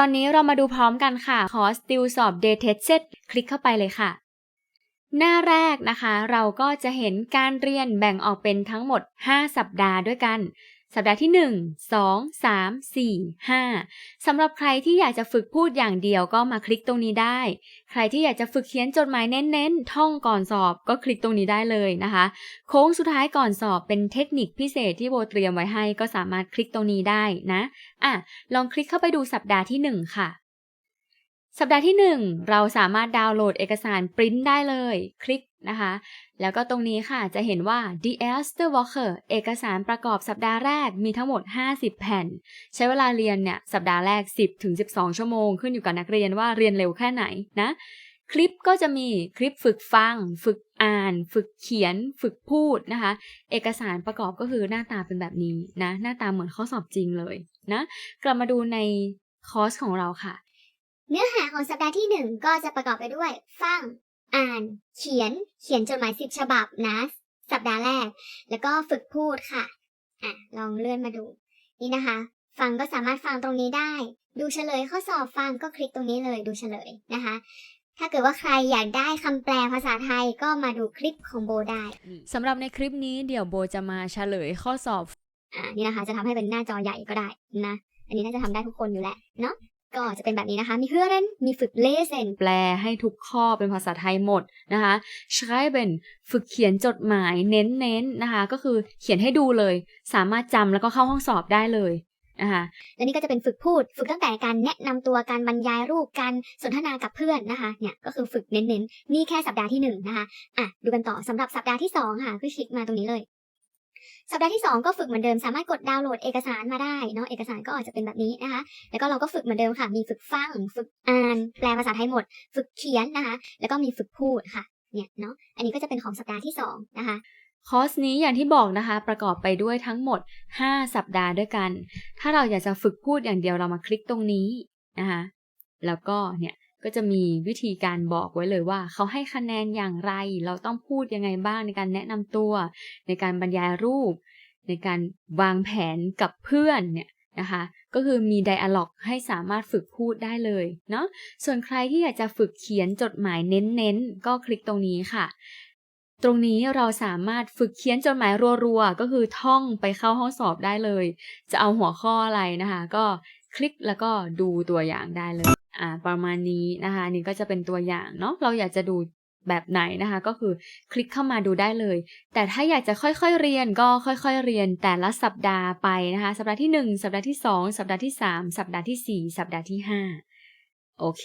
ตอนนี้เรามาดูพร้อมกันค่ะ ขอ Still สอบ Day Tested คลิกเข้าไปเลยค่ะ หน้าแรกนะคะ เราก็จะเห็นการเรียนแบ่งออกเป็นทั้งหมด 5 สัปดาห์ด้วยกัน สัปดาห์ที่ 1 2 3 4 5สำหรับใครที่อยากจะฝึกพูดอย่างเดียวก็มาคลิกตรงนี้ได้ ใครที่อยากจะฝึกเขียนจดหมายเน้นๆ ท่องก่อนสอบก็คลิกตรงนี้ได้เลยนะคะ โค้งสุดท้ายก่อนสอบเป็นเทคนิคพิเศษที่โบเตรียมไว้ให้ก็สามารถคลิกตรงนี้ได้นะอะลองคลิกเข้าไปดูสัปดาห์ที่ 1 ค่ะสัปดาห์ที่ 1 เราสามารถดาวน์โหลดเอกสารปริ้นได้เลย คลิก นะคะ แล้วก็ตรงนี้ค่ะจะเห็นว่า The e s t e r Walker เอกสารประกอบสัปดาห์แรกมีทั้งหมด 50 แผ่น ใช้เวลาเรียนเนี่ยสัปดาห์แรก 10ถึง12 ชั่วโมง ขึ้นอยู่กับนักเรียนว่าเรียนเร็วแค่ไหนนะ คลิปก็จะมีคลิปฝึกฟัง ฝึกอ่าน ฝึกเขียน ฝึกพูดนะคะ เอกสารประกอบก็คือหน้าตาเป็นแบบนี้นะ หน้าตาเหมือนข้อสอบจริงเลยนะ กลับมาดูในคอร์สของเราค่ะ เนื้อหาของสัปดาห์ที่หนึ่งก็จะประกอบไปด้วย ฟัง อ่าน เขียน เขียนจดหมายสิบฉบับนะ สัปดาห์แรก แล้วก็ฝึกพูดค่ะ อะ ลองเลื่อนมาดู นี่นะคะ ฟังก็สามารถฟังตรงนี้ได้ ดูเฉลยข้อสอบฟังก็คลิกตรงนี้เลยดูเฉลยนะคะ ถ้าเกิดว่าใครอยากได้คำแปลภาษาไทยก็มาดูคลิปของโบได้ สำหรับในคลิปนี้เดี๋ยวโบจะมาเฉลยข้อสอบ อ่า นี่นะคะ จะทำให้เป็นหน้าจอใหญ่ก็ได้นะ อันนี้น่าจะทำได้ทุกคนอยู่แหละเนาะ ก็จะเป็นแบบนี้นะคะ มีเพื่อนมีฝึกเลเซนแปลให้ทุกข้อเป็นภาษาไทยหมดนะคะ schreiben ฝึกเขียนจดหมายเน้นๆนะคะ ก็คือเขียนให้ดูเลย สามารถจำแล้วก็เข้าห้องสอบได้เลยนะคะและนี่ก็จะเป็นฝึกพูด ฝึกตั้งแต่การแนะนำตัวการบรรยายรูปการสนทนากับเพื่อนนะคะเนี่ยก็คือฝึกเน้นๆนี่แค่สัปดาห์ที่หนึ่งนะคะอะดูกันต่อสำหรับสัปดาห์ที่สองค่ะคือคลิกมาตรงนี้เลย สัปดาห์ที่สองก็ฝึกเหมือนเดิมสามารถกดดาวน์โหลดเอกสารมาได้เนาะเอกสารก็อาจจะเป็นแบบนี้นะคะ แล้วก็เราก็ฝึกเหมือนเดิมค่ะ มีฝึกฟัง ฝึกอ่าน แปลภาษาไทยหมด ฝึกเขียนนะคะ แล้วก็มีฝึกพูดค่ะเนี่ยเนาะอันนี้ก็จะเป็นของสัปดาห์ที่สองนะคะคอร์สนี้อย่างที่บอกนะคะ ประกอบไปด้วยทั้งหมด 5 สัปดาห์ด้วยกัน ถ้าเราอยากจะฝึกพูดอย่างเดียวเรามาคลิกตรงนี้นะคะแล้วก็เนี่ย ก็จะมีวิธีการบอกไว้เลยว่า เขาให้คะแนนอย่างไร เราต้องพูดยังไงบ้างในการแนะนำตัว ในการบรรยายรูป ในการวางแผนกับเพื่อนเนี่ยนะคะก็คือมีไดอะล็อกให้สามารถฝึกพูดได้เลยเนาะส่วนใครที่อยากจะฝึกเขียนจดหมายเน้นๆ ก็คลิกตรงนี้ค่ะ ตรงนี้เราสามารถฝึกเขียนจดหมายรัวๆ ก็คือท่องไปเข้าห้องสอบได้เลย จะเอาหัวข้ออะไรนะคะ ก็คลิกแล้วก็ดูตัวอย่างได้เลย อ่าประมาณนี้นะคะนนี่ก็จะเป็นตัวอย่างเนาะเราอยากจะดูแบบไหนนะคะ ก็คือคลิกเข้ามาดูได้เลย แต่ถ้าอยากจะค่อยๆเรียนก็ค่อยๆเรียนแต่ละสัปดาห์ไปนะคะ สัปดาห์ที่ 1 สัปดาห์ที่ 2 สัปดาห์ที่ 3 สัปดาห์ที่ 4 สัปดาห์ที่ 5 โอเค